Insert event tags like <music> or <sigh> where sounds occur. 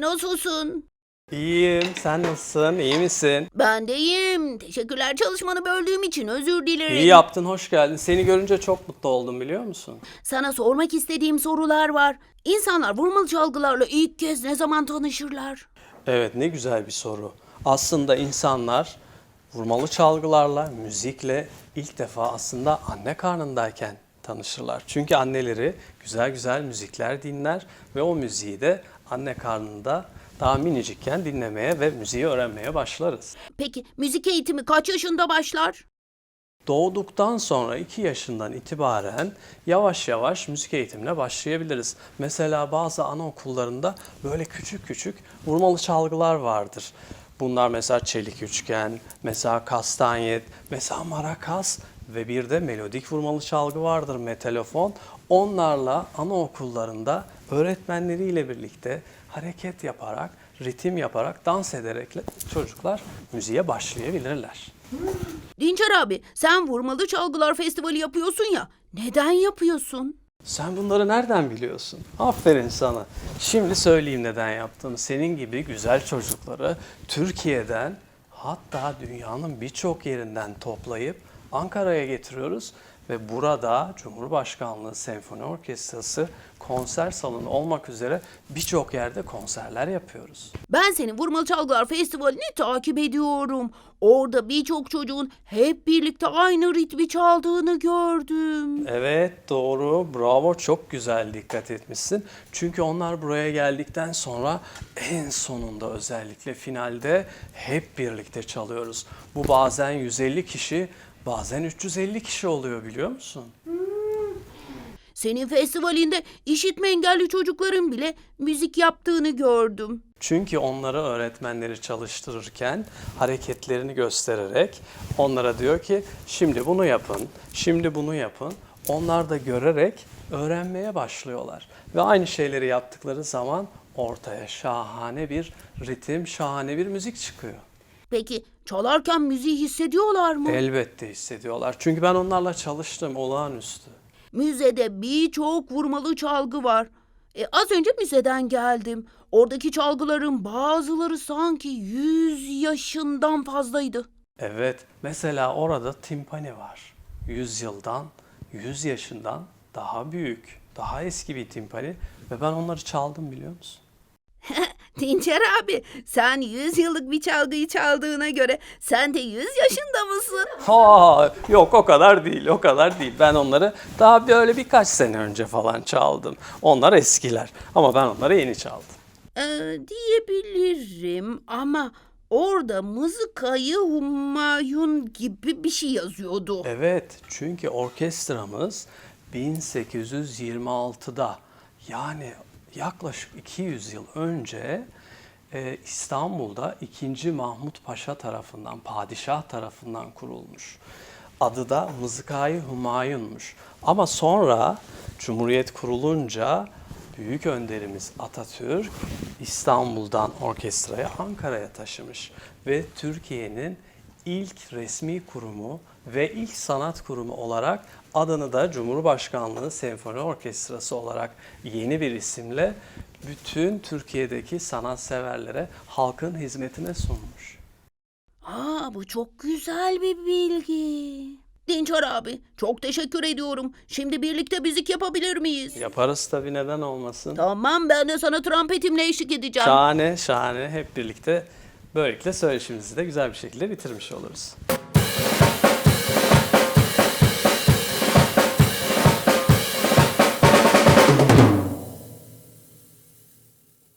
nasılsın? İyiyim. Sen nasılsın? İyi misin? Ben de iyiyim. Teşekkürler çalışmanı böldüğüm için özür dilerim. İyi yaptın. Hoş geldin. Seni görünce çok mutlu oldum biliyor musun? Sana sormak istediğim sorular var. İnsanlar vurmalı çalgılarla ilk kez ne zaman tanışırlar? Evet ne güzel bir soru. Aslında insanlar vurmalı çalgılarla, müzikle ilk defa aslında anne karnındayken tanışırlar. Çünkü anneleri güzel güzel müzikler dinler ve o müziği de anne karnında daha minicikken dinlemeye ve müziği öğrenmeye başlarız. Peki müzik eğitimi kaç yaşında başlar? Doğduktan sonra 2 yaşından itibaren yavaş yavaş müzik eğitimine başlayabiliriz. Mesela bazı anaokullarında böyle küçük küçük vurmalı çalgılar vardır. Bunlar mesela çelik üçgen, mesela kastanyet, mesela marakas ve bir de melodik vurmalı çalgı vardır metalofon. Onlarla anaokullarında öğretmenleriyle birlikte hareket yaparak, ritim yaparak, dans ederek çocuklar müziğe başlayabilirler. Dinçer abi sen vurmalı çalgılar festivali yapıyorsun ya. Neden yapıyorsun? Sen bunları nereden biliyorsun? Aferin sana. Şimdi söyleyeyim neden yaptığımı. Senin gibi güzel çocukları Türkiye'den hatta dünyanın birçok yerinden toplayıp Ankara'ya getiriyoruz ve burada Cumhurbaşkanlığı Senfoni Orkestrası konser salonu olmak üzere birçok yerde konserler yapıyoruz. Ben senin Vurmalı Çalgılar Festivali'ni takip ediyorum. Orada birçok çocuğun hep birlikte aynı ritmi çaldığını gördüm. Evet doğru bravo çok güzel dikkat etmişsin. Çünkü onlar buraya geldikten sonra en sonunda özellikle finalde hep birlikte çalıyoruz. Bu bazen 150 kişi bazen 350 kişi oluyor biliyor musun? Senin festivalinde işitme engelli çocukların bile müzik yaptığını gördüm. Çünkü onları öğretmenleri çalıştırırken hareketlerini göstererek onlara diyor ki şimdi bunu yapın, şimdi bunu yapın. Onlar da görerek öğrenmeye başlıyorlar. Ve aynı şeyleri yaptıkları zaman ortaya şahane bir ritim, şahane bir müzik çıkıyor. Peki çalarken müziği hissediyorlar mı? Elbette hissediyorlar. Çünkü ben onlarla çalıştım olağanüstü. Müzede birçok vurmalı çalgı var. E, az önce müzeden geldim. Oradaki çalgıların bazıları sanki 100 yaşından fazlaydı. Evet, mesela orada timpani var. 100 yıldan, 100 yaşından daha büyük, daha eski bir timpani ve ben onları çaldım biliyor musun? <laughs> Dinçer abi sen 100 yıllık bir çalgıyı çaldığına göre sen de 100 yaşında mısın? Ha, yok o kadar değil, o kadar değil. Ben onları daha böyle birkaç sene önce falan çaldım. Onlar eskiler ama ben onları yeni çaldım. Ee, diyebilirim ama orada mızıkayı Humayun gibi bir şey yazıyordu. Evet, çünkü orkestramız 1826'da yani yaklaşık 200 yıl önce e, İstanbul'da 2. Mahmut Paşa tarafından, padişah tarafından kurulmuş. Adı da Mızıkayı Humayun'muş. Ama sonra Cumhuriyet kurulunca büyük önderimiz Atatürk İstanbul'dan orkestrayı Ankara'ya taşımış ve Türkiye'nin ilk resmi kurumu ve ilk sanat kurumu olarak adını da Cumhurbaşkanlığı Senfoni Orkestrası olarak yeni bir isimle bütün Türkiye'deki sanatseverlere halkın hizmetine sunmuş. Aa bu çok güzel bir bilgi. Dinçer abi çok teşekkür ediyorum. Şimdi birlikte müzik yapabilir miyiz? Yaparız tabii neden olmasın. Tamam ben de sana trompetimle eşlik edeceğim. Şahane şahane hep birlikte böylelikle söyleşimizi de güzel bir şekilde bitirmiş oluruz.